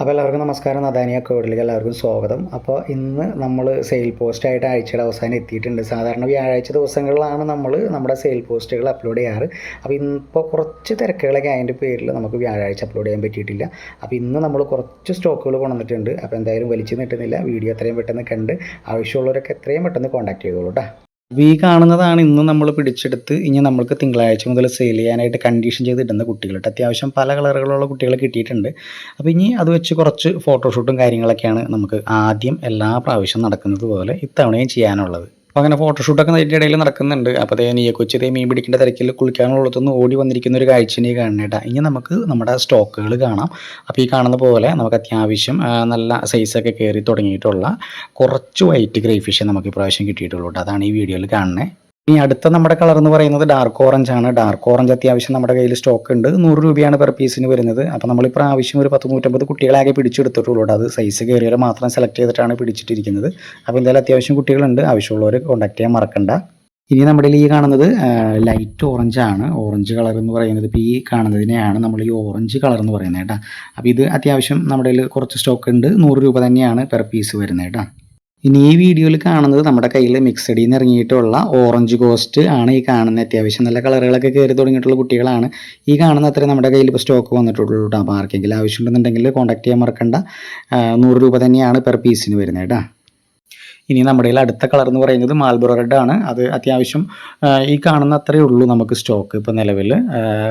അപ്പോൾ എല്ലാവർക്കും നമസ്കാരം. നദാനിയ കോഡിലേക്ക് എല്ലാവർക്കും സ്വാഗതം. അപ്പോൾ ഇന്ന് നമ്മൾ സെയിൽ പോസ്റ്റായിട്ട് ആഴ്ചയുടെ അവസാനം എത്തിയിട്ടുണ്ട്. സാധാരണ വ്യാഴാഴ്ച ദിവസങ്ങളിലാണ് നമ്മൾ നമ്മുടെ സെയിൽ പോസ്റ്റുകൾ അപ്ലോഡ് ചെയ്യാറ്. അപ്പോൾ ഇപ്പോൾ കുറച്ച് തിരക്കുകളൊക്കെ അതിന്റെ പേരിൽ നമുക്ക് വ്യാഴാഴ്ച അപ്ലോഡ് ചെയ്യാൻ പറ്റിയിട്ടില്ല. അപ്പോൾ ഇന്ന് നമ്മൾ കുറച്ച് സ്റ്റോക്കുകൾ കൊണ്ടുവന്നിട്ടുണ്ട്. അപ്പോൾ എന്തായാലും വലിച്ചു നീട്ടുന്നില്ല. വീഡിയോ എത്രയും പെട്ടെന്ന് കണ്ട് ആവശ്യമുള്ളവരൊക്കെ എത്രയും പെട്ടെന്ന് കോൺടാക്ട് ചെയ്തോളൂ കേട്ടോ. ഈ കാണുന്നതാണ് ഇന്ന് നമ്മൾ പിടിച്ചെടുത്ത് ഇനി നമ്മൾക്ക് തിങ്കളാഴ്ച മുതൽ സെയിൽ ചെയ്യാനായിട്ട് കണ്ടീഷൻ ചെയ്ത് ഇടുന്ന കുട്ടികളുണ്ട് അത്യാവശ്യം പല കളറുകളുള്ള കുട്ടികളെ കിട്ടിയിട്ടുണ്ട്. അപ്പോൾ ഇനി അത് വെച്ച് കുറച്ച് ഫോട്ടോഷൂട്ടും കാര്യങ്ങളൊക്കെയാണ് നമുക്ക് ആദ്യം എല്ലാ പ്രാവശ്യം നടക്കുന്നത് പോലെ ഇത്തവണയും ചെയ്യാനുള്ളത്. അപ്പോൾ അങ്ങനെ ഫോട്ടോഷൂട്ടൊക്കെ അതിന്റെ ഇടയിൽ നടക്കുന്നുണ്ട്. അപ്പോൾ അതേ നീ കൊച്ചി മീൻ പിടിക്കേണ്ട തിരക്കിൽ കുളിക്കാനുള്ളതൊന്ന് ഓടി വന്നിരിക്കുന്ന ഒരു കാഴ്ചനെ കാണണേട്ടാ ഇനി നമുക്ക് നമ്മുടെ സ്റ്റോക്കുകൾ കാണാം. അപ്പോൾ ഈ കാണുന്ന പോലെ നമുക്ക് അത്യാവശ്യം നല്ല സൈസൊക്കെ കയറി തുടങ്ങിയിട്ടുള്ള കുറച്ച് വൈറ്റ് ഗ്രേ ഫിഷ് നമുക്ക് ഇപ്രാവശ്യം കിട്ടിയിട്ടുള്ളൂ കേട്ടോ അതാണ് ഈ വീഡിയോയിൽ കാണുന്നത് ഇനി അടുത്ത നമ്മുടെ കളർ എന്ന് പറയുന്നത് ഡാർക്ക് ഓറഞ്ച് ആണ്. ഡാർക്ക് ഓറഞ്ച് അത്യാവശ്യം നമ്മുടെ കയ്യിൽ സ്റ്റോക്ക് ഉണ്ട്. നൂറ് രൂപയാണ് പെർ പീസിന് വരുന്നത്. അപ്പോൾ നമ്മൾ ഇപ്പോൾ ആവശ്യം ഒരു പത്ത് നൂറ്റമ്പത് കുട്ടികളാകെ പിടിച്ചെടുത്തിട്ടുള്ളൂ അത് സൈസ് കയറിയവരെ മാത്രം സെലക്ട് ചെയ്തിട്ടാണ് പിടിച്ചിട്ടിരിക്കുന്നത്. അപ്പോൾ എന്തായാലും അത്യാവശ്യം കുട്ടികളുണ്ട്. ആവശ്യമുള്ളവർ കോൺടാക്ട് ചെയ്യാൻ മറക്കണ്ട. ഇനി നമ്മുടെ ഈ കാണുന്നത് ലൈറ്റ് ഓറഞ്ച് ആണ്. ഓറഞ്ച് കളർ എന്ന് പറയുന്നത് ഇപ്പോൾ ഈ കാണുന്നതിനെയാണ് നമ്മൾ ഈ ഓറഞ്ച് കളർ എന്ന് പറയുന്നത് കേട്ടോ. അപ്പോൾ ഇത് അത്യാവശ്യം നമ്മുടെ കുറച്ച് സ്റ്റോക്ക് ഉണ്ട്. നൂറ് രൂപ തന്നെയാണ് പെർ പീസ് വരുന്നത് കേട്ടോ. ഇനി ഈ വീഡിയോയിൽ കാണുന്നത് നമ്മുടെ കയ്യിൽ മിക്സഡിൽ നിന്ന് ഇറങ്ങിയിട്ടുള്ള ഓറഞ്ച് കോസ്റ്റ് ആണ് ഈ കാണുന്ന അത്യാവശ്യം നല്ല കളറുകളൊക്കെ കയറി തുടങ്ങിയിട്ടുള്ള കുട്ടികളാണ് ഈ കാണുന്ന അത്രയും നമ്മുടെ കയ്യിൽ ഇപ്പോൾ സ്റ്റോക്ക് വന്നിട്ടുള്ളൂ കേട്ടോ. അപ്പോൾ ആർക്കെങ്കിലും ആവശ്യമുണ്ടെന്നുണ്ടെങ്കിൽ കോൺടാക്ട് ചെയ്യാൻ മറക്കണ്ട. നൂറ് രൂപ തന്നെയാണ് പെർ പീസിന് വരുന്നത് കേട്ടോ. ഇനി നമ്മുടെ അടുത്ത കളർ എന്ന് പറയുന്നത് മാൽബറോ റെഡ് ആണ്. അത് അത്യാവശ്യം ഈ കാണുന്ന അത്രയേ ഉള്ളൂ നമുക്ക് സ്റ്റോക്ക് ഇപ്പോൾ നിലവിൽ.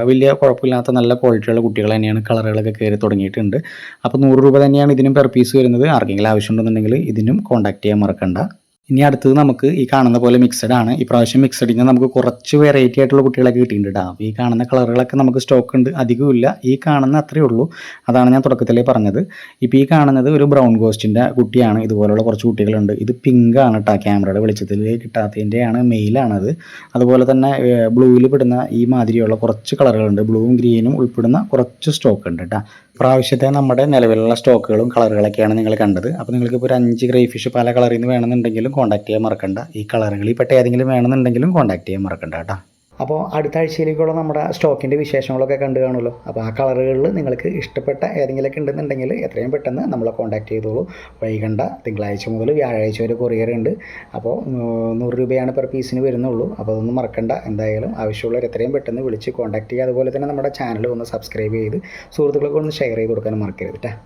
വലിയ കുഴപ്പമില്ലാത്ത നല്ല ക്വാളിറ്റിയുള്ള കുട്ടികൾ തന്നെയാണ് കളറുകളൊക്കെ കയറി തുടങ്ങിയിട്ടുണ്ട്. അപ്പോൾ നൂറ് രൂപ തന്നെയാണ് ഇതിനും പെർ പീസ് വരുന്നത്. ആർക്കെങ്കിലും ആവശ്യമുണ്ടെന്നുണ്ടെങ്കിൽ ഇതിനും കോൺടാക്ട് ചെയ്യാൻ മറക്കണ്ട. ഇനി അടുത്തത് നമുക്ക് ഈ കാണുന്ന പോലെ മിക്സഡ് ആണ്. ഈ പ്രാവശ്യം മിക്സഡിൽ നിന്ന് നമുക്ക് കുറച്ച് വെറൈറ്റി ആയിട്ടുള്ള കുട്ടികളൊക്കെ കിട്ടിയിട്ടുണ്ട് കേട്ടോ ഈ കാണുന്ന കളറുകളൊക്കെ നമുക്ക് സ്റ്റോക്ക് ഉണ്ട്. അധികമില്ല ഈ കാണുന്ന അത്രയേ ഉള്ളൂ. അതാണ് ഞാൻ തുടക്കത്തിലേ പറഞ്ഞത്. ഇപ്പോൾ ഈ കാണുന്നത് ഒരു ബ്രൗൺ ഗോസ്റ്റിന്റെ കുട്ടിയാണ്. ഇതുപോലുള്ള കുറച്ച് കുട്ടികളുണ്ട്. ഇത് പിങ്ക് ആണ് കേട്ടോ ക്യാമറയുടെ വെളിച്ചത്തിൽ കിട്ടാത്തതിന്റെയാണ് മെയിലാണത് അതുപോലെ തന്നെ ബ്ലൂവിൽ പെടുന്ന ഈ മാതിരിയുള്ള കുറച്ച് കളറുകളുണ്ട്. ബ്ലൂവും ഗ്രീനും ഉൾപ്പെടുന്ന കുറച്ച് സ്റ്റോക്ക് ഉണ്ട് കേട്ടോ പ്രാവശ്യത്തെ നമ്മുടെ നിലവിലുള്ള സ്റ്റോക്കുകളും കളറുകളൊക്കെയാണ് നിങ്ങൾ കണ്ടത്. അപ്പോൾ നിങ്ങൾക്ക് ഇപ്പോൾ ഒരു അഞ്ച് ഗ്രേ ഫിഷ് പല കളറിൽ നിന്ന് വേണമെന്നുണ്ടെങ്കിലും കോൺടാക്ട് ചെയ്യാൻ മറക്കണ്ട. ഈ കളറുകളിൽ പെട്ട ഏതെങ്കിലും വേണമെന്നുണ്ടെങ്കിലും കോൺടാക്ട് ചെയ്യാൻ മറക്കണ്ട കേട്ടോ. അപ്പോൾ അടുത്ത ആഴ്ചയിലേക്കുള്ള നമ്മുടെ സ്റ്റോക്കിന്റെ വിശേഷങ്ങളൊക്കെ കണ്ടു കാണുമല്ലോ. അപ്പോൾ ആ കളറുകളിൽ നിങ്ങൾക്ക് ഇഷ്ടപ്പെട്ട ഏതെങ്കിലുമൊക്കെ ഉണ്ടെന്നുണ്ടെങ്കിൽ എത്രയും പെട്ടെന്ന് നമ്മളെ കോൺടാക്റ്റ് ചെയ്തോളൂ. വൈകണ്ട തിങ്കളാഴ്ച മുതൽ വ്യാഴാഴ്ച വരെ കൊറിയർ ഉണ്ട്. അപ്പോൾ നൂറ് രൂപയാണ് പെർ പീസിന് വരുന്നുള്ളൂ. അപ്പോൾ അതൊന്നും മറക്കണ്ട. എന്തായാലും ആവശ്യമുള്ളവർ എത്രയും പെട്ടെന്ന് വിളിച്ച് കോൺടാക്ട് ചെയ്യുക. അതുപോലെ തന്നെ നമ്മുടെ ചാനൽ ഒന്ന് സബ്സ്ക്രൈബ് ചെയ്ത് സുഹൃത്തുക്കൾക്ക് ഒന്ന് ഷെയർ ചെയ്ത് കൊടുക്കാനും മറക്കരുത് കേട്ടോ